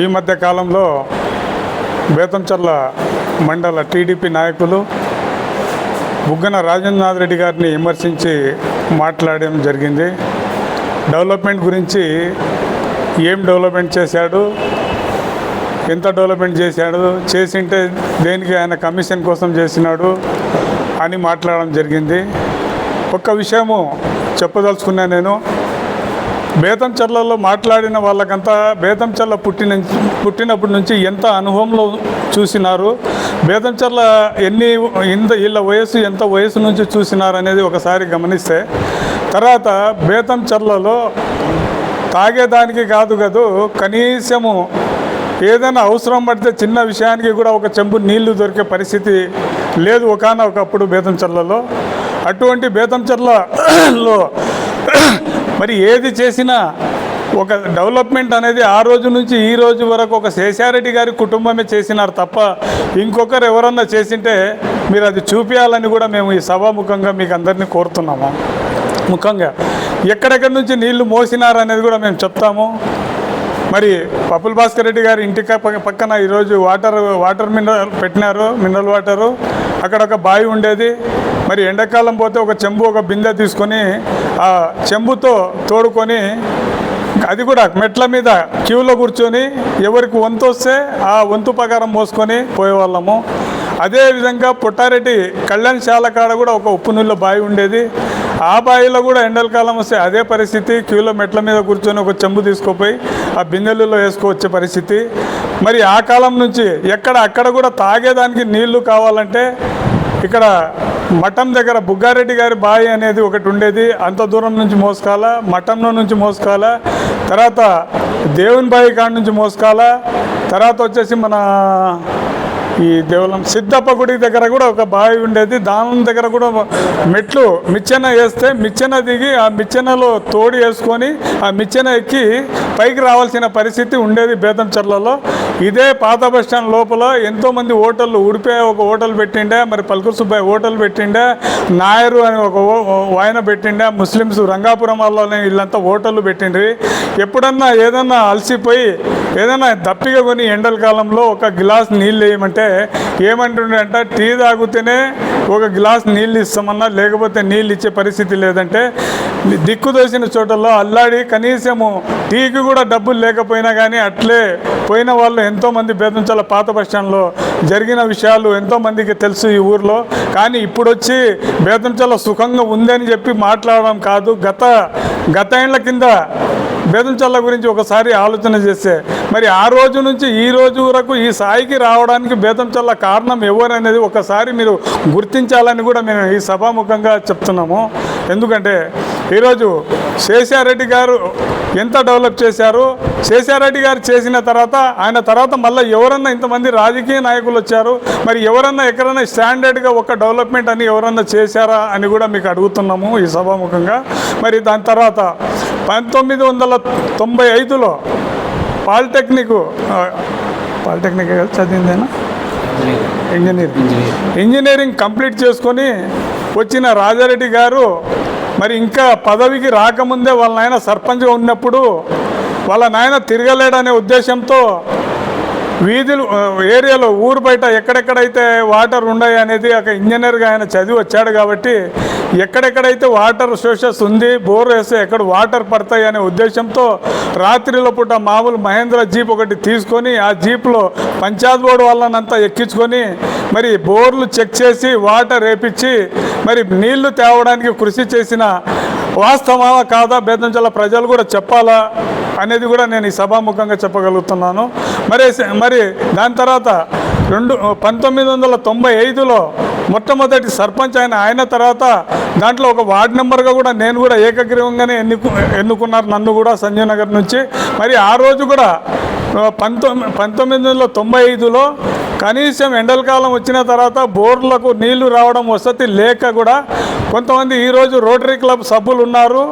ఈ మధ్య కాలంలో బేతంచర్ల మండల టీడీపీ నాయకులు బుగ్గన రాజేంద్రనాథ్ రెడ్డి గారిని విమర్శించి మాట్లాడడం జరిగింది. డెవలప్మెంట్ గురించి ఏం డెవలప్మెంట్ చేశాడు? ఎంత డెవలప్మెంట్ చేశాడు? చేసింటే దేనికి ఆయన కమిషన్ కోసం చేసినాడు అని మాట్లాడడం జరిగింది. ఒక్క విషయము చెప్పదలుచుకున్నా నేను. బేతంచెర్లలో మాట్లాడిన వాళ్ళకంతా బేతంచెర్ల పుట్టిన పుట్టినప్పటి నుంచి ఎంత అనుభవంలో చూసినారు? బేతంచెర్ల ఎన్ని ఇంత వీళ్ళ వయసు ఎంత వయసు నుంచి చూసినారు అనేది ఒకసారి గమనిస్తే తర్వాత బేతంచెర్లలో తాగేదానికి కాదు కదూ కనీసము ఏదైనా అవసరం పడితే చిన్న విషయానికి కూడా ఒక చెంబు నీళ్ళు దొరికే పరిస్థితి లేదు ఒకనొకప్పుడు ఒకప్పుడు బేతంచెర్లలో. అటువంటి బేతంచెర్లలో మరి ఏది చేసినా ఒక డెవలప్మెంట్ అనేది ఆ రోజు నుంచి ఈ రోజు వరకు ఒక శేషారెడ్డి గారి కుటుంబమే చేసినారు తప్ప ఇంకొకరు ఎవరన్నా చేసింటే మీరు అది చూపించాలని కూడా మేము ఈ సభాముఖంగా మీకు అందరినీ కోరుతున్నాము. ముఖంగా ఎక్కడెక్కడి నుంచి నీళ్ళు మోసినారు అనేది కూడా మేము చెప్తాము. మరి పప్పుల భాస్కర్ రెడ్డి గారి ఇంటి పక్కన ఈరోజు వాటర్ వాటర్ మినరల్ పెట్టినారు మినరల్ వాటరు. అక్కడ ఒక బావి ఉండేది. మరి ఎండాకాలం పోతే ఒక చెంబు ఒక బిందె తీసుకొని ఆ చెంబుతో తోడుకొని అది కూడా మెట్ల మీద క్యూలో కూర్చొని ఎవరికి వంతు వస్తే ఆ వంతు ప్రకారం మోసుకొని పోయేవాళ్ళము. అదేవిధంగా పుట్టారెడ్డి కళ్యాణశాల కాడ కూడా ఒక ఉప్పు నీళ్ళ బావి ఉండేది. ఆ బావిలో కూడా ఎండలకాలం వస్తే అదే పరిస్థితి. క్యూలో మెట్ల మీద కూర్చొని ఒక చెంబు తీసుకుపోయి ఆ బిందెలలో వేసుకోవచ్చే పరిస్థితి. మరి ఆ కాలం నుంచి ఎక్కడ అక్కడ కూడా తాగేదానికి నీళ్ళు కావాలంటే ఇక్కడ మఠం దగ్గర బుగ్గారెడ్డి గారి బావి అనేది ఒకటి ఉండేది. అంత దూరం నుంచి మోసుకోవాలా మఠంలో నుంచి మోసుకోవాలా తర్వాత దేవుని బావి కాడ నుంచి మోసుకోవాలా తర్వాత వచ్చేసి మన ఈ దేవలం సిద్ధప్ప గుడి దగ్గర కూడా ఒక బావి ఉండేది. దానం దగ్గర కూడా మెట్లు మిచ్చెన వేస్తే మిచ్చెన దిగి ఆ మిచ్చెనలో తోడి వేసుకొని ఆ మిచ్చెన ఎక్కి పైకి రావాల్సిన పరిస్థితి ఉండేది బేతంచెర్లలో ఇదే పాత బస్ స్టాండ్ లోపల ఎంతోమంది హోటళ్ళు ఉడిపే ఒక హోటల్ పెట్టిండే మరి పలుకు సుబ్బాయి హోటల్ పెట్టిండే నాయరు అని ఒక ఓ- పెట్టిండే ముస్లిమ్స్ రంగాపురం వాళ్ళని వీళ్ళంతా హోటళ్ళు పెట్టిండ్రి. ఎప్పుడన్నా ఏదన్నా అలసిపోయి ఏదైనా దప్పిగా కొని ఎండల కాలంలో ఒక గ్లాస్ నీళ్ళు వేయమంటే ఏమంటుండే టీ తాగితేనే ఒక గ్లాస్ నీళ్ళు ఇస్తామన్నా లేకపోతే నీళ్ళు ఇచ్చే పరిస్థితి లేదంటే దిక్కు దోసిన చోటల్లో అల్లాడి కనీసము టీకి కూడా డబ్బులు లేకపోయినా కానీ అట్లే పోయిన వాళ్ళు ఎంతోమంది బేతంచాల పాత బస్ జరిగిన విషయాలు ఎంతోమందికి తెలుసు ఈ ఊర్లో. కానీ ఇప్పుడు వచ్చి బేతంచాల సుఖంగా ఉందని చెప్పి మాట్లాడడం కాదు. గత గత ఏళ్ళ కింద బేదంచల్ల గురించి ఒకసారి ఆలోచన చేస్తే మరి ఆ రోజు నుంచి ఈ రోజు వరకు ఈ స్థాయికి రావడానికి బేదంచల్ల కారణం ఎవరనేది ఒకసారి మీరు గుర్తించాలని కూడా మేము ఈ సభాముఖంగా చెప్తున్నాము. ఎందుకంటే ఈరోజు శేషారెడ్డి గారు ఎంత డెవలప్ చేశారు? శేషారెడ్డి గారు చేసిన తర్వాత ఆయన తర్వాత మళ్ళీ ఎవరన్నా ఇంతమంది రాజకీయ నాయకులు వచ్చారు? మరి ఎవరన్నా ఎక్కడన్నా స్టాండర్డ్గా ఒక డెవలప్మెంట్ అని ఎవరన్నా చేశారా అని కూడా మీకు అడుగుతున్నాము ఈ సభాముఖంగా. మరి దాని తర్వాత పంతొమ్మిది వందల తొంభై ఐదులో పాలిటెక్నిక్ పాలిటెక్నిక్ చదివిందేనా? ఇంజనీరింగ్ ఇంజనీరింగ్ కంప్లీట్ చేసుకొని వచ్చిన రాజారెడ్డి గారు మరి ఇంకా పదవికి రాకముందే వాళ్ళ నాయన సర్పంచ్గా ఉన్నప్పుడు వాళ్ళ నాయన తిరగలేడనే ఉద్దేశంతో వీధులు ఏరియాలో ఊరు బయట ఎక్కడెక్కడైతే వాటర్ ఉన్నాయి అనేది ఒక ఇంజనీర్గా ఆయన చదివి వచ్చాడు కాబట్టి ఎక్కడెక్కడైతే వాటర్ సోర్సెస్ ఉంది బోర్ వేస్తే ఎక్కడ వాటర్ పడతాయి అనే ఉద్దేశంతో రాత్రిలో పూట మామూలు మహేంద్ర జీప్ ఒకటి తీసుకొని ఆ జీప్లో పంచాయత్ బోర్డు వాళ్ళనంతా ఎక్కించుకొని మరి బోర్లు చెక్ చేసి వాటర్ వేపించి మరి నీళ్ళు తేవడానికి కృషి చేసిన వాస్తవమా కాదా బేదంచల ప్రజలు కూడా చెప్పాలా అనేది కూడా నేను ఈ సభాముఖంగా చెప్పగలుగుతున్నాను. మరి మరి దాని తర్వాత రెండు పంతొమ్మిది వందల తొంభై ఐదులో మొట్టమొదటి సర్పంచ్ ఆయన ఆయన తర్వాత దాంట్లో ఒక వార్డు నెంబర్గా కూడా నేను కూడా ఏకగ్రీవంగానే ఎన్నుకు ఎన్నుకున్నారు నన్ను కూడా సంజయ్ నగర్ నుంచి. మరి ఆ రోజు కూడా పంతొమ్మిది పంతొమ్మిది వందల తొంభై ఐదులో కనీసం ఎండలకాలం వచ్చిన తర్వాత బోర్లకు నీళ్ళు రావడం వసతి లేక కూడా కొంతమంది ఈరోజు రోటరీ క్లబ్ సభ్యులు ఉన్నారు.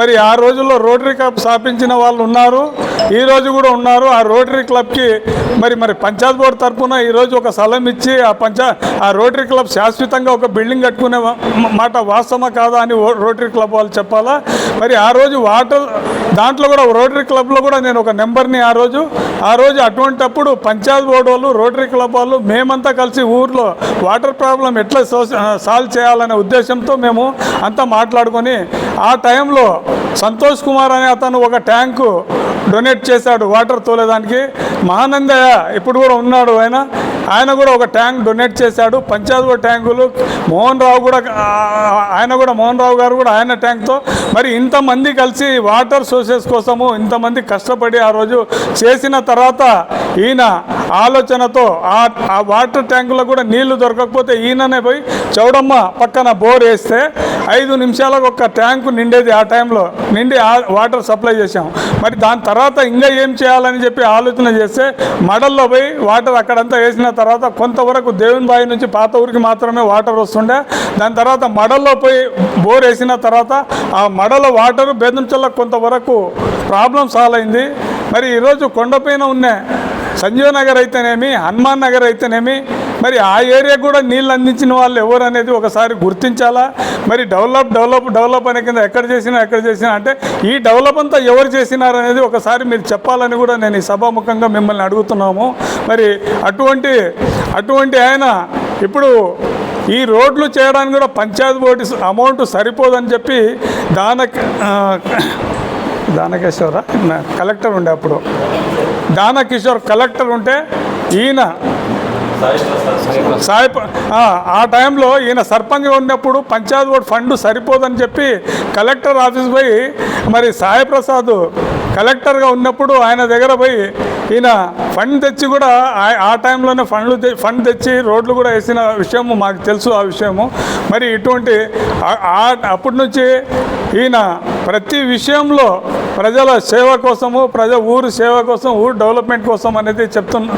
మరి ఆ రోజుల్లో రోటరీ క్లబ్ స్థాపించిన వాళ్ళు ఉన్నారు. ఈరోజు కూడా ఉన్నారు. ఆ రోటరీ క్లబ్కి మరి మరి పంచాయత్ బోర్డు తరఫున ఈరోజు ఒక స్థలం ఇచ్చి ఆ పంచా ఆ రోటరీ క్లబ్ శాశ్వతంగా ఒక బిల్డింగ్ కట్టుకునే మాట వాస్తవమా కాదా అని ఓ- రోటరీ క్లబ్ వాళ్ళు చెప్పాలా? మరి ఆ రోజు వాటర్ దాంట్లో కూడా రోటరీ క్లబ్లో కూడా నేను ఒక నెంబర్ని ఆ రోజు ఆ రోజు అటువంటప్పుడు పంచాయత్ బోర్డు వాళ్ళు రోటరీ క్లబ్ వాళ్ళు మేమంతా కలిసి ఊర్లో వాటర్ ప్రాబ్లం ఎట్లా సాల్వ్ చేయాలనే ఉద్దేశంతో మేము అంతా మాట్లాడుకొని ఆ టైంలో సంతోష్ కుమార్ అనే అతను ఒక ట్యాంకు డొనేట్ చేశాడు వాటర్ తోలేదానికి. మహానందయ్య ఇప్పుడు కూడా ఉన్నాడు ఆయన. ఆయన కూడా ఒక ట్యాంక్ డొనేట్ చేశాడు పంచాయతీ ట్యాంకులు. మోహన్ రావు కూడా ఆయన కూడా మోహన్ రావు గారు కూడా ఆయన ట్యాంక్తో. మరి ఇంతమంది కలిసి వాటర్ సోర్సెస్ కోసము ఇంతమంది కష్టపడి ఆ రోజు చేసిన తర్వాత ఈయన ఆలోచనతో ఆ ఆ వాటర్ ట్యాంకులో కూడా నీళ్ళు దొరకకపోతే ఈయననే పోయి చౌడమ్మ పక్కన బోర్ వేస్తే ఐదు నిమిషాలకు ఒక ట్యాంకు నిండేది ఆ టైంలో. నిండి ఆ వాటర్ సప్లై చేసాం మరి దాని తర్వాత ఇంకా ఏం చేయాలని చెప్పి ఆలోచన చేస్తే మడల్లో పోయి వాటర్ అక్కడంతా వేసిన తర్వాత కొంతవరకు దేవుని బావి నుంచి పాత ఊరికి మాత్రమే వాటర్ వస్తుండే. దాని తర్వాత మడల్లో పోయి బోర్ వేసిన తర్వాత ఆ మడల వాటర్ బెదంచల్లో కొంతవరకు ప్రాబ్లం సాల్వ్ అయింది. మరి ఈరోజు కొండపైన ఉన్న సంజీవ్ నగర్ అయితేనేమి హనుమాన్ నగర్ అయితేనేమి మరి ఆ ఏరియా కూడా నీళ్ళు అందించిన వాళ్ళు ఎవరు అనేది ఒకసారి గుర్తించాలా? మరి డెవలప్ డెవలప్ డెవలప్ అనే కింద ఎక్కడ చేసినా ఎక్కడ చేసినా అంటే ఈ డెవలప్ అంతా ఎవరు చేసినారు అనేది ఒకసారి మీరు చెప్పాలని కూడా నేను ఈ సభాముఖంగా మిమ్మల్ని అడుగుతున్నాము. మరి అటువంటి అటువంటి ఆయన ఇప్పుడు ఈ రోడ్లు చేయడానికి కూడా పంచాయతీ బోర్డు అమౌంట్ సరిపోదని చెప్పి దానక్ దానకేశ్వర? కలెక్టర్ ఉండే అప్పుడు. దానకిషోర్ కలెక్టర్ ఉంటే ఈయన సాయి ఆ, టైంలో ఈయన సర్పంచ్గా ఉన్నప్పుడు పంచాయత్ బోర్డు ఫండ్ సరిపోదని చెప్పి కలెక్టర్ ఆఫీస్ పోయి మరి సాయి ప్రసాద్ కలెక్టర్గా ఉన్నప్పుడు ఆయన దగ్గర పోయి ఈయన ఫండ్ తెచ్చి కూడా ఆ- ఆ టైంలోనే ఫండ్లు ఫండ్ తెచ్చి రోడ్లు కూడా వేసిన విషయము మాకు తెలుసు ఆ విషయము. మరి ఇటువంటి అప్పటి నుంచి ఈయన ప్రతి విషయంలో ప్రజల సేవ కోసము ప్రజ ఊరు సేవ కోసం ఊరు డెవలప్మెంట్ కోసం అనేది చెప్తున్న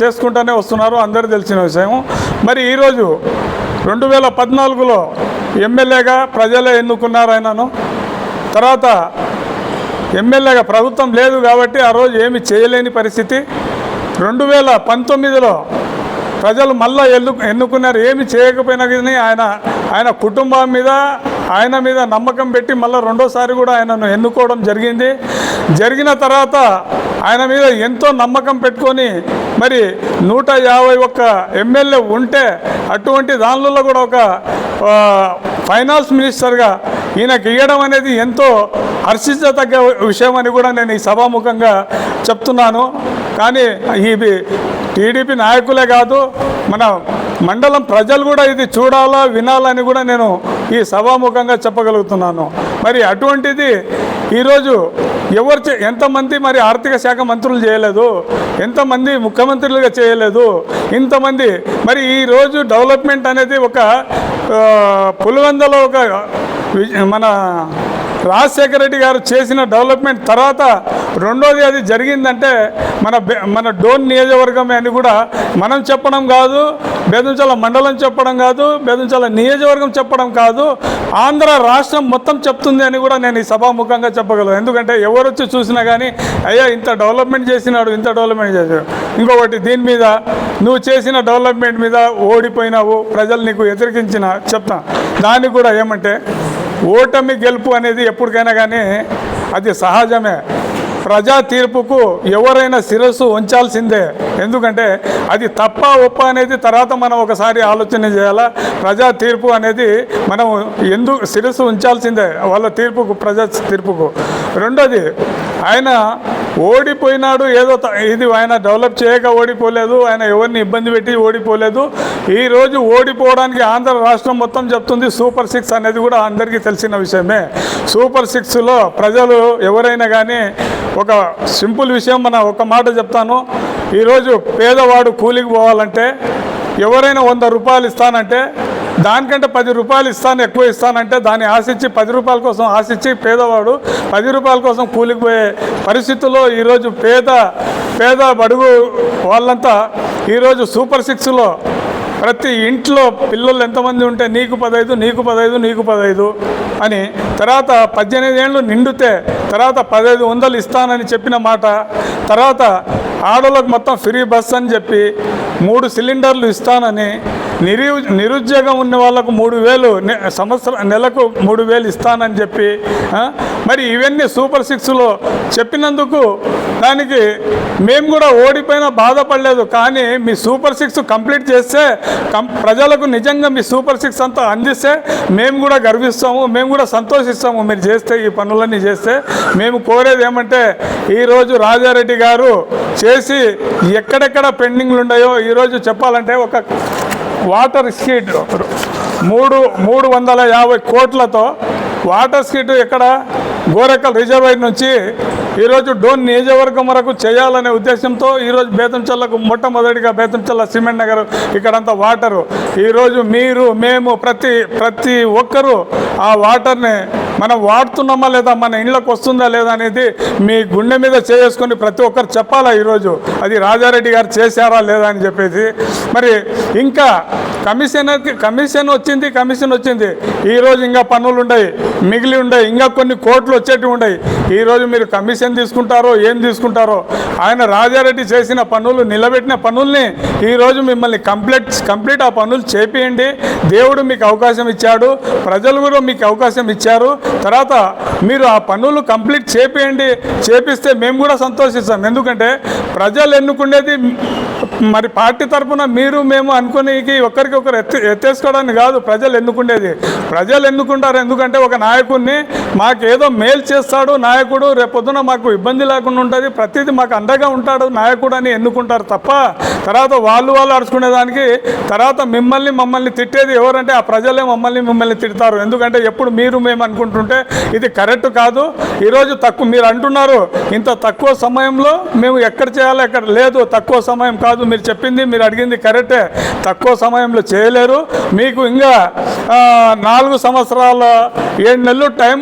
చేసుకుంటూనే వస్తున్నారు అందరూ తెలిసిన విషయం మరి ఈరోజు రెండు వేల పద్నాలుగులో ఎమ్మెల్యేగా ప్రజలే ఎన్నుకున్నారు ఆయనను తర్వాత ఎమ్మెల్యేగా ప్రభుత్వం లేదు కాబట్టి ఆ రోజు ఏమి చేయలేని పరిస్థితి. రెండు వేల పంతొమ్మిదిలో ప్రజలు మళ్ళా ఎన్ను ఎన్నుకున్నారు. ఏమి చేయకపోయినా కానీ ఆయన ఆయన కుటుంబం మీద ఆయన మీద నమ్మకం పెట్టి మళ్ళీ రెండోసారి కూడా ఆయనను ఎన్నుకోవడం జరిగింది. జరిగిన తర్వాత ఆయన మీద ఎంతో నమ్మకం పెట్టుకొని మరి నూట యాభై ఒక్క ఎమ్మెల్యే ఉంటే అటువంటి దానిలో కూడా ఒక ఫైనాన్స్ మినిస్టర్గా ఈయనకి ఇవ్వడం అనేది ఎంతో హర్షించదగ్గ విషయం అని కూడా నేను ఈ సభాముఖంగా చెప్తున్నాను. కానీ ఇది టీడీపీ నాయకులే కాదు మన మండలం ప్రజలు కూడా ఇది చూడాలా వినాలని కూడా నేను ఈ సభాముఖంగా చెప్పగలుగుతున్నాను. మరి అటువంటిది ఈరోజు ఎవరు చే- ఎంతమంది మరి ఆర్థిక శాఖ మంత్రులు చేయలేదు ఎంతమంది ముఖ్యమంత్రులుగా చేయలేదు ఇంతమంది మరి ఈరోజు డెవలప్మెంట్ అనేది ఒక ఆ, పులివెందలో ఒక మన రాజశేఖర రెడ్డి గారు చేసిన డెవలప్మెంట్ తర్వాత రెండోది అది జరిగిందంటే మన మన డోన్ నియోజకవర్గమే అని కూడా మనం చెప్పడం కాదు బెదంచల మండలం చెప్పడం కాదు బెదంచల నియోజకవర్గం చెప్పడం కాదు ఆంధ్ర రాష్ట్రం మొత్తం చెప్తుంది అని కూడా నేను ఈ సభాముఖంగా చెప్పగలను. ఎందుకంటే ఎవరు వచ్చి చూసినా కానీ అయ్యా ఇంత డెవలప్మెంట్ చేసినాడు ఇంత డెవలప్మెంట్ చేశాడు ఇంకొకటి దీని మీద నువ్వు చేసిన డెవలప్మెంట్ మీద ఓడిపోయినావు ప్రజలు నీకు వ్యతిరేకించిన చెప్తా. దాన్ని కూడా ఏమంటే ఓటమి గెలుపు అనేది ఎప్పటికైనా కానీ అది సహజమే. ప్రజా తీర్పుకు ఎవరైనా శిరస్సు ఉంచాల్సిందే. ఎందుకంటే అది తప్ప ఒప్ప అనేది తర్వాత మనం ఒకసారి ఆలోచన చేయాలా? ప్రజా తీర్పు అనేది మనం ఎందుకు శిరస్సు ఉంచాల్సిందే వాళ్ళ తీర్పుకు ప్రజా తీర్పుకు. రెండోది ఆయన ఓడిపోయినాడు ఏదో ఇది ఆయన డెవలప్ చేయక ఓడిపోలేదు ఆయన ఎవరిని ఇబ్బంది పెట్టి ఓడిపోలేదు. ఈరోజు ఓడిపోవడానికి ఆంధ్ర రాష్ట్రం మొత్తం చెప్తుంది సూపర్ సిక్స్ అనేది కూడా అందరికీ తెలిసిన విషయమే. సూపర్ సిక్స్లో ప్రజలు ఎవరైనా కానీ ఒక సింపుల్ విషయం మన ఒక మాట చెప్తాను. ఈరోజు పేదవాడు కూలికి పోవాలంటే ఎవరైనా వంద రూపాయలు ఇస్తానంటే దానికంటే పది రూపాయలు ఇస్తాను ఎక్కువ ఇస్తానంటే దాన్ని ఆశించి పది రూపాయల కోసం ఆశించి పేదవాడు పది రూపాయల కోసం కూలికి పోయే పరిస్థితుల్లో ఈరోజు పేద పేద బడుగు వాళ్ళంతా ఈరోజు సూపర్ సిక్స్లో ప్రతి ఇంట్లో పిల్లలు ఎంతమంది ఉంటే నీకు పదైదు నీకు పదైదు నీకు పదైదు అని తర్వాత పద్దెనిమిది ఏళ్ళు నిండితే తర్వాత పదహైదు వందలు ఇస్తానని చెప్పిన మాట తర్వాత ఆడోళ్ళకు మొత్తం ఫ్రీ బస్ అని చెప్పి మూడు సిలిండర్లు ఇస్తానని నిరు నిరుద్యోగం ఉన్న వాళ్ళకు మూడు వేలు నె- సంవత్సరం నెలకు మూడు వేలు ఇస్తానని చెప్పి మరి ఇవన్నీ సూపర్ సిక్స్లో చెప్పినందుకు దానికి మేము కూడా ఓడిపోయినా బాధపడలేదు. కానీ మీ సూపర్ సిక్స్ కంప్లీట్ చేస్తే కం ప్రజలకు నిజంగా మీ సూపర్ సిక్స్ అంతా అందిస్తే మేము కూడా గర్విస్తాము మేము కూడా సంతోషిస్తాము. మీరు చేస్తే ఈ పనులన్నీ చేస్తే మేము కోరేది ఏమంటే ఈరోజు రాజారెడ్డి గారు చేసి ఎక్కడెక్కడ పెండింగ్లు ఉన్నాయో ఈరోజు చెప్పాలంటే ఒక వాటర్ స్కీట్ మూడు మూడు వందల యాభై కోట్లతో వాటర్ స్కీట్ ఇక్కడ గోరెక్కల్ రిజర్వాయర్ నుంచి ఈరోజు డోన్ నియోజకవర్గం వరకు చేయాలనే ఉద్దేశంతో ఈరోజు బేతంచెల్లకు మొట్టమొదటిగా బేతంచెల్ల సిమెంట్ నగర్ ఇక్కడంతా వాటరు. ఈరోజు మీరు మేము ప్రతి ప్రతి ఒక్కరూ ఆ వాటర్ని మనం వాడుతున్నామా లేదా మన ఇళ్ళకి వస్తుందా లేదా అనేది మీ గుండె మీద చేసుకొని ప్రతి ఒక్కరు చెప్పాలా ఈరోజు? అది రాజారెడ్డి గారు చేశారా లేదా అని చెప్పేసి. మరి ఇంకా కమిషనర్కి కమిషన్ వచ్చింది కమిషన్ వచ్చింది. ఈరోజు ఇంకా పనులు ఉన్నాయి మిగిలి ఉన్నాయి ఇంకా కొన్ని కోట్లు వచ్చేటివి ఉన్నాయి ఈరోజు మీరు కమిషన్ తీసుకుంటారో ఏం తీసుకుంటారో ఆయన రాజారెడ్డి చేసిన పనులు నిలబెట్టిన పనుల్ని ఈరోజు మిమ్మల్ని కంప్లీట్ కంప్లీట్ ఆ పనులు చేపియండి. దేవుడు మీకు అవకాశం ఇచ్చాడు ప్రజలు కూడా మీకు అవకాశం ఇచ్చారు. తర్వాత మీరు ఆ పనులు కంప్లీట్ చేపియండి. చేపిస్తే మేము కూడా సంతోషిస్తాం. ఎందుకంటే ప్రజలు ఎన్నుకునేది మరి పార్టీ తరఫున మీరు మేము అనుకునేకి ఒకరికొకరు ఎత్తి ఎత్తేసుకోవడానికి కాదు ప్రజలు ఎన్నుకుండేది. ప్రజలు ఎన్నుకుంటారు ఎందుకంటే ఒక నాయకుడిని మాకేదో మేలు చేస్తాడు నాయకుడు రేపొద్దున మాకు ఇబ్బంది లేకుండా ఉంటుంది ప్రతిదీ మాకు అండగా ఉంటాడు నాయకుడు అని ఎన్నుకుంటారు తప్ప తర్వాత వాళ్ళు వాళ్ళు అరుచుకునేదానికి తర్వాత మిమ్మల్ని మమ్మల్ని తిట్టేది ఎవరంటే ఆ ప్రజలే మమ్మల్ని మిమ్మల్ని తిడతారు. ఎందుకంటే ఎప్పుడు మీరు మేము అనుకుంటుంటే ఇది కరెక్ట్ కాదు. ఈరోజు తక్కువ మీరు అంటున్నారు ఇంత తక్కువ సమయంలో మేము ఎక్కడ చేయాలో ఎక్కడ లేదు తక్కువ సమయం కాదు మీరు చెప్పింది మీరు అడిగింది కరెక్టే. తక్కువ సమయంలో చేయలేరు. మీకు ఇంకా నాలుగు సంవత్సరాల ఏడు నెలలు టైం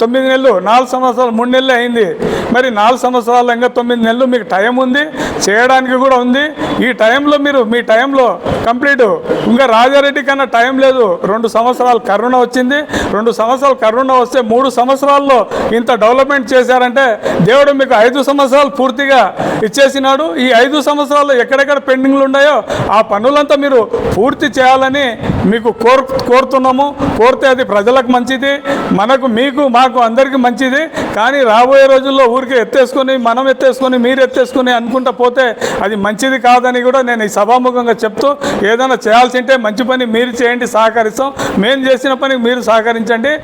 తొమ్మిది నెలలు నాలుగు సంవత్సరాలు మూడు నెలలు అయింది. మరి నాలుగు సంవత్సరాలు ఇంకా తొమ్మిది నెలలు మీకు టైం ఉంది చేయడానికి కూడా ఉంది. ఈ టైంలో మీరు మీ టైంలో కంప్లీట్. ఇంకా రాజారెడ్డి కన్నా టైం లేదు. రెండు సంవత్సరాలు కరోనా వచ్చింది. రెండు సంవత్సరాలు కరోనా వస్తే మూడు సంవత్సరాల్లో ఇంత డెవలప్మెంట్ చేశారంటే దేవుడు మీకు ఐదు సంవత్సరాలు పూర్తిగా ఇచ్చేసినాడు. ఈ ఐదు సంవత్సరాలు ఎక్కడెక్కడ పెండింగ్లు ఉన్నాయో ఆ పనులంతా మీరు పూర్తి చేయాలని మీకు కోరు కోరుతున్నాము. కోరితే అది ప్రజలకు మంచిది మనకు మీకు మాకు అందరికీ మంచిది. కానీ రాబోయే రోజుల్లో ఊరికి ఎత్తేసుకొని మనం ఎత్తేసుకొని మీరు ఎత్తేసుకొని అనుకుంటా పోతే అది మంచిది కాదని కూడా నేను ఈ సభాముఖంగా చెప్తూ ఏదైనా చేయాల్సి ఉంటే మంచి పని మీరు చేయండి సహకరిస్తాం. మేము చేసిన పని మీరు సహకరించండి.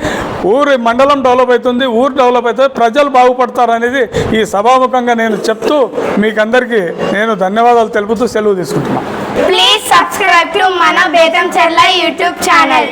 ఊరి మండలం డెవలప్ అవుతుంది ఊరు డెవలప్ అవుతుంది ప్రజలు బాగుపడతారు అనేది ఈ సభాముఖంగా నేను చెప్తూ మీకు అందరికీ నేను ధన్యవాదాలు తెలుపు చెప్పుతూ సెలవు తీసుకుంటున్నాం. ప్లీజ్ సబ్స్క్రైబ్ మన బేతం చెర్ల యూట్యూబ్ ఛానల్